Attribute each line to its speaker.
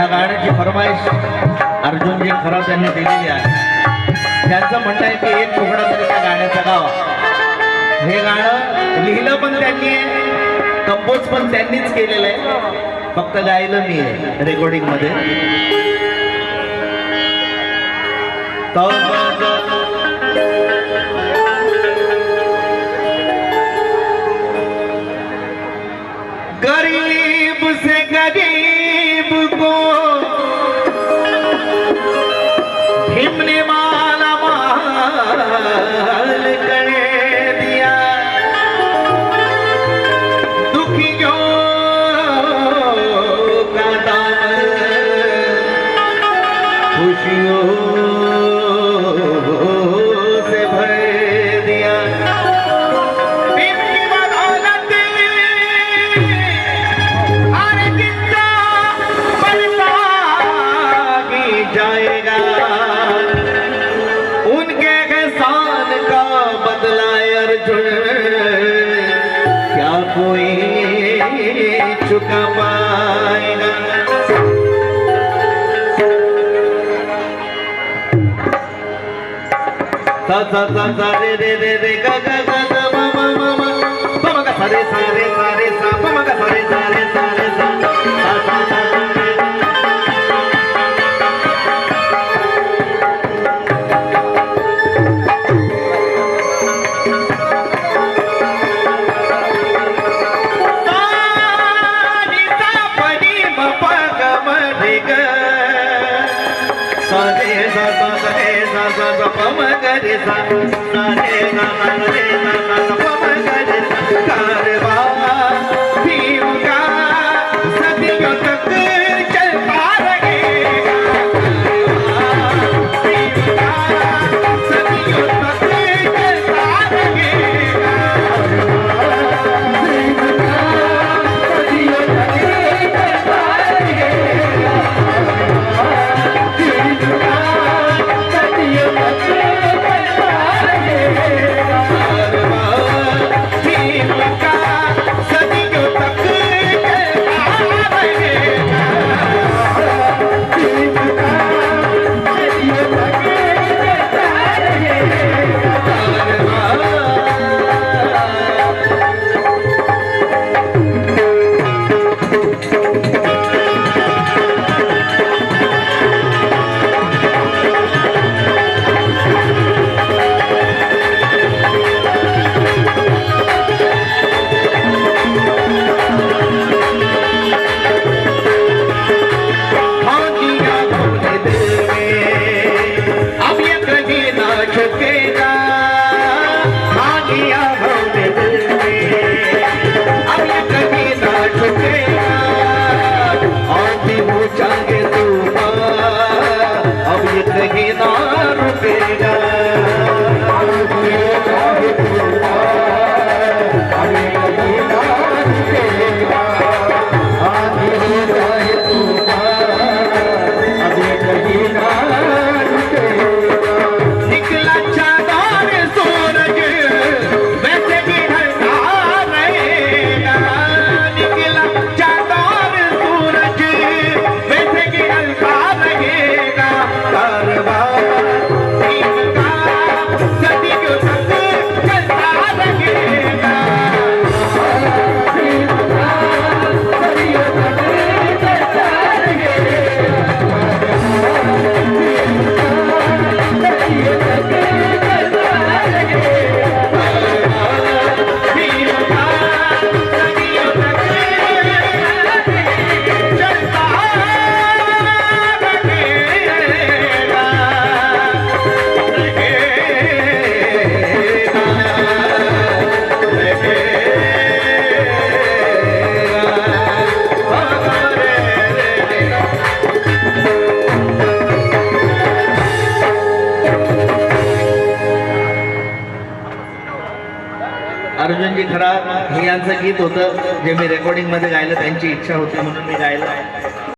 Speaker 1: या गाण्याची फरमाईश अर्जुनजी खरात यांनी दिलेली आहे. त्यांचं म्हणणं आहे की एक तुकडा तरी त्या गाण्याचा गावा. हे गाणं लिहिलं पण त्यांनी आहे कंपोज पण त्यांनीच केलेलं आहे. फक्त गायलं मी आहे रेकॉर्डिंगमध्ये. गरीब से गरीब खुशियों से भर दिया। की जाएगा। उनके एहसान का बदला अर्जुन। क्या कोई चुका पा सा सा सा सा रे रे रे रे गा गा गा गा मा मा मा मा प म गा सा रे सा रे सा रे सा प म गा सा रे सा रे सा रे सा सा सा सा Sunday. सा सा सा प म ग रे सा सा रे सा सा सा रे सा सा सा प म अर्जुनजी खरा हे यांचं गीत होतं जे मी रेकॉर्डिंगमध्ये गायलं त्यांची इच्छा होती म्हणून मी गायलं.